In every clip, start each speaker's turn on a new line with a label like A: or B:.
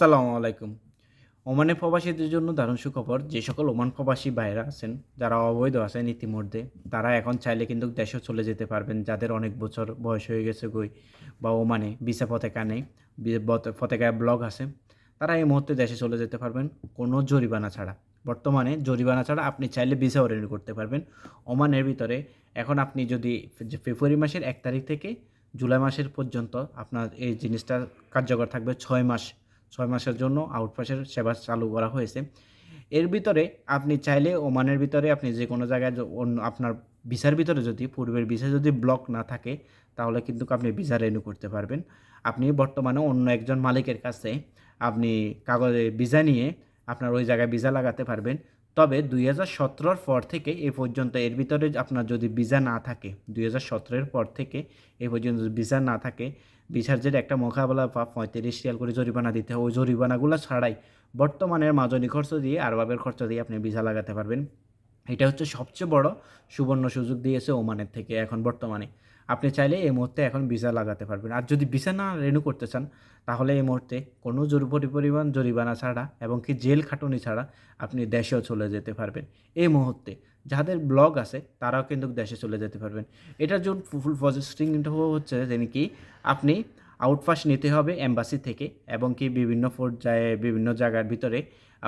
A: আসসালামু আলাইকুম। ওমানে প্রবাসীদের জন্য দারুণ সুখবর, যে সকল ওমান প্রবাসী ভাইরা আছেন, যারা অবৈধ আছেন ইতিমধ্যে, তারা এখন চাইলে কিন্তু দেশে চলে যেতে পারবেন, যাদের অনেক বছর বয়স হয়ে গেছে গই বা ওমানে বিসা পতাকা নেই পতাকায় ব্লগ আছে, তারা এই মুহূর্তে দেশে চলে যেতে পারবেন, কোনো জরিমানা ছাড়া। বর্তমানে জরিমানা ছাড়া আপনি চাইলে ভিসা রিনিউ করতে পারবেন। ওমানের ভিতরে এখন আপনি যদি ফেব্রুয়ারি মাসের এক তারিখ থেকে জুলাই মাসের পর্যন্ত আপনার এই জিনিসটা কার্যকর থাকবে ছয় মাস ছয় মাসের জন্য আউটপাসের সেবা চালু করা হয়েছে। এর ভিতরে আপনি চাইলে ওমানের ভিতরে আপনি যে কোনো জায়গায় অন্য আপনার ভিসার ভিতরে যদি, পূর্বের ভিসা যদি ব্লক না থাকে, তাহলে কিন্তু আপনি ভিসা রেনিউ করতে পারবেন। আপনি বর্তমানে অন্য একজন মালিকের কাছে আপনি কাগজে ভিসা নিয়ে আপনার ওই জায়গায় ভিসা লাগাতে পারবেন। তবে দুই হাজার সতেরোর পর থেকে এ পর্যন্ত এর ভিতরে আপনার যদি ভিসা না থাকে, দুই হাজার সতেরোর পর থেকে এ পর্যন্ত ভিসা না থাকে বিচার্যের একটা মোকাবেলা বা পঁয়ত্রিশ রিয়াল করে জরিমানা দিতে হয়। ওই জরিমানাগুলো ছাড়াই বর্তমানের মাজনি খরচ দিয়ে, আরবাবের খরচ দিয়ে আপনি ভিসা লাগাতে পারবেন। এটা হচ্ছে সবচেয়ে বড় সুবর্ণ সুযোগ দিয়েছে ওমানের থেকে এখন বর্তমানে। আপনি চাইলে এই মুহূর্তে এখন ভিসা লাগাতে পারবেন। আর যদি ভিসা না রেনু করতে চান, তাহলে এই মুহূর্তে কোনো জরুরি পরিমাণ জরিমানা ছাড়া এবং কি জেল খাটুনি ছাড়া আপনি দেশেও চলে যেতে পারবেন। এই মুহূর্তে যাদের ব্লগ আছে, তারাও কিন্তু দেশে চলে যেতে পারবেন। এটার জন্য ফুল প্রসেসিং হচ্ছে যে কি আপনি আউটপাস নিতে হবে এম্বাসি থেকে এবং কি বিভিন্ন পর্যায়ে, বিভিন্ন জায়গার ভিতরে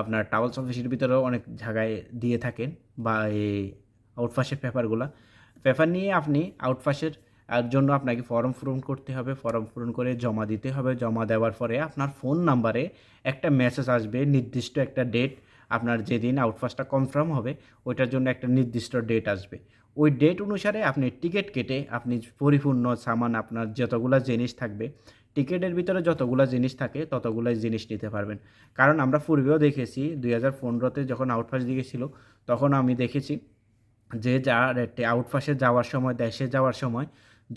A: আপনার টাওয়ালস অফিসের ভিতরেও অনেক জায়গায় দিয়ে থাকেন বা এই আউটপাসের পেপারগুলো পেপার নিয়ে আপনি আউটপাসের আর জন্য আপনাকে ফর্ম পূরণ করতে হবে ফর্ম পূরণ করে জমা দিতে হবে। জমা দেওয়ার পরে আপনার ফোন নাম্বারে একটা মেসেজ আসবে, নির্দিষ্ট একটা ডেট আপনার যেদিন আউটপাসটা কনফার্ম হবে, ওইটার জন্য একটা নির্দিষ্ট ডেট আসবে। ওই ডেট অনুসারে আপনি টিকিট কেটে, আপনি পরিপূর্ণ সামান, আপনার যতগুলো জিনিস থাকবে টিকিটের ভিতরে যতগুলো জিনিস থাকে ততগুলো জিনিস নিতে পারবেন। কারণ আমরা পূর্বেও দেখেছি, দুই হাজার পনেরোতে যখন আউটপাস দিয়েছিল তখন আমি দেখেছি যে যা আউটপাসে যাওয়ার সময়, দেশে যাওয়ার সময়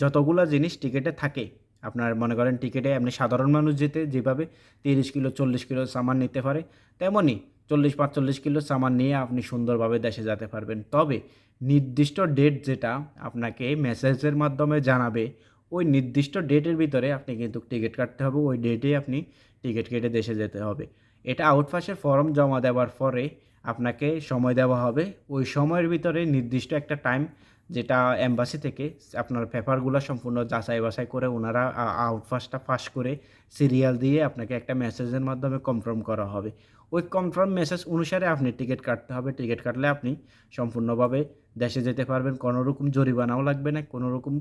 A: যতগুলো জিনিস টিকিটে থাকে, আপনার মনে করেন টিকিটে আপনি সাধারণ মানুষ যেতে যেভাবে তিরিশ কিলো, চল্লিশ কিলো সামান নিতে পারে তেমনই চল্লিশ, পাঁচচল্লিশ কিলো সামান নিয়ে আপনি সুন্দরভাবে দেশে যেতে পারবেন। তবে নির্দিষ্ট ডেট যেটা আপনাকে মেসেজের মাধ্যমে জানাবে, ওই নির্দিষ্ট ডেটের ভিতরে আপনি কিন্তু টিকিট কাটতে হবে, ওই ডেটেই আপনি টিকিট কেটে দেশে যেতে হবে। এটা আউটপাসের ফর্ম জমা দেওয়ার পরে আপনাকে সময় দেওয়া হবে, ওই সময়ের ভিতরে নির্দিষ্ট একটা টাইম যেটা এম্বাসি থেকে আপনার পেপারগুলো সম্পূর্ণ যাচাই বাছাই করে ওনারা আউটপাসটা পাস করে সিরিয়াল দিয়ে আপনাকে একটা মেসেজের মাধ্যমে কনফার্ম করা হবে। ওই কনফার্ম মেসেজ অনুসারে আপনি টিকিট কাটতে হবে। টিকিট কাটলে আপনি সম্পূর্ণভাবে দেশে যেতে পারবেন। কোনো রকম জরিমানাও লাগবে না কোনো রকম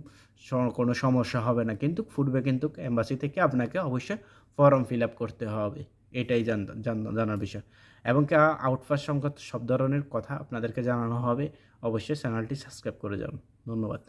A: কোনো সমস্যা হবে না। কিন্তু ফুটবে কিন্তু এম্বাসি থেকে আপনাকে অবশ্যই ফর্ম ফিল আপ করতে হবে। এটাই জান- জান- জানার বিষয়। এবং কি আউটপাস সংক্রান্ত সব ধরনের কথা আপনাদেরকে জানানো হবে। অবশ্যই চ্যানেলটি সাবস্ক্রাইব করে যাবেন। ধন্যবাদ।